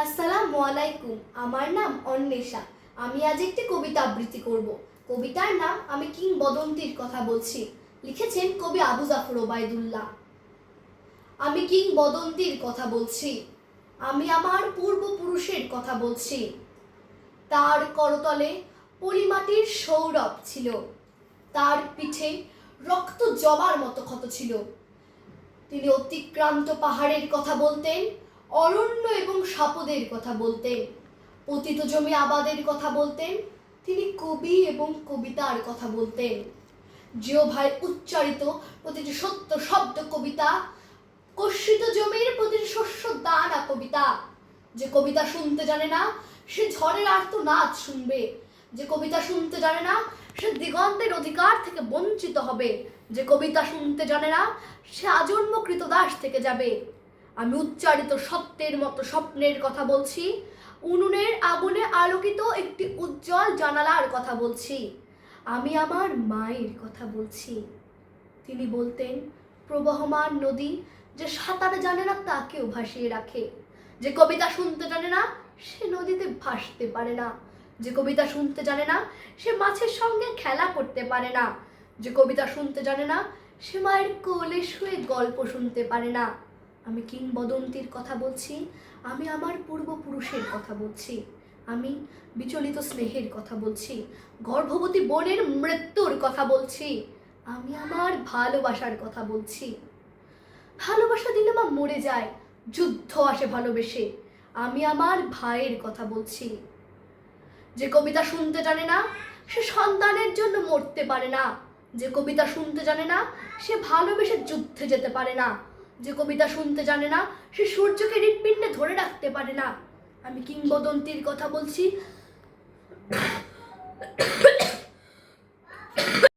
আলাইকুম, আমার নাম অন্বেষা। আমি আজ একটি কবিতা আবৃত্তি করব। কবিতার নাম আমি কিংবদন্তির কথা বলছি। লিখেছেন কবি আবু জাফর ওবায়দুল্লাহ। আমি কিংবদন্তির কথা বলছি। আমি আমার পূর্বপুরুষের কথা বলছি। তার করতলে পরিমাটির সৌরভ ছিল। তার পিঠে রক্ত জবার মতো ক্ষত ছিল। তিনি অতিক্রান্ত পাহাড়ের কথা বলতেন। অরণ্য এবং সাপদের কথা বলতেন। পতিত জমি আবাদের কথা বলতেন। তিনি কবি এবং কবিতার কথা বলতেন। জিও ভাই উচ্চারিত প্রতিটি সত্য শব্দ কবিতা, কর্ষিত জমির প্রতিটি শস্য দানা কবিতা। যে কবিতা শুনতে জানে না, সে ঝড়ের আর্ত নাচ শুনবে। যে কবিতা শুনতে জানে না, সে দিগন্তের অধিকার থেকে বঞ্চিত হবে। যে কবিতা শুনতে জানে না, সে আজন্ম কৃতদাস থেকে যাবে। আমি উচ্চারিত সত্যের মতো স্বপ্নের কথা বলছি। উনুনের আগুনে আলোকিত একটি উজ্জ্বল জানালার কথা বলছি। আমি আমার মায়ের কথা বলছি। তিনি বলতেন, প্রবহমান নদী যে সাঁতার জানে না তাকেও ভাসিয়ে রাখে। যে কবিতা শুনতে জানে না, সে নদীতে ভাসতে পারে না। যে কবিতা শুনতে জানে না, সে মাছের সঙ্গে খেলা করতে পারে না। যে কবিতা শুনতে জানে না, সে মায়ের কোলে শুয়ে গল্প শুনতে পারে না। আমি কিংবদন্তির কথা বলছি, আমি আমার পূর্বপুরুষের কথা বলছি, আমি বিচলিত স্নেহের কথা বলছি, গর্ভবতী বোনের মৃত্যুর কথা বলছি, আমি আমার ভালোবাসার কথা বলছি। ভালোবাসা দিলে মা মরে যায়, যুদ্ধ আসে ভালোবেসে, আমি আমার ভাইয়ের কথা বলছি। যে কবিতা শুনতে জানে না, সে সন্তানের জন্য মরতে পারে না। যে কবিতা শুনতে জানে না, সে ভালোবেসে যুদ্ধে যেতে পারে না। যে কবিতা শুনতে জানে না, সে সূর্যকে হৃৎপিণ্ডে ধরে রাখতে পারে না। আমি কিংবদন্তির কথা বলছি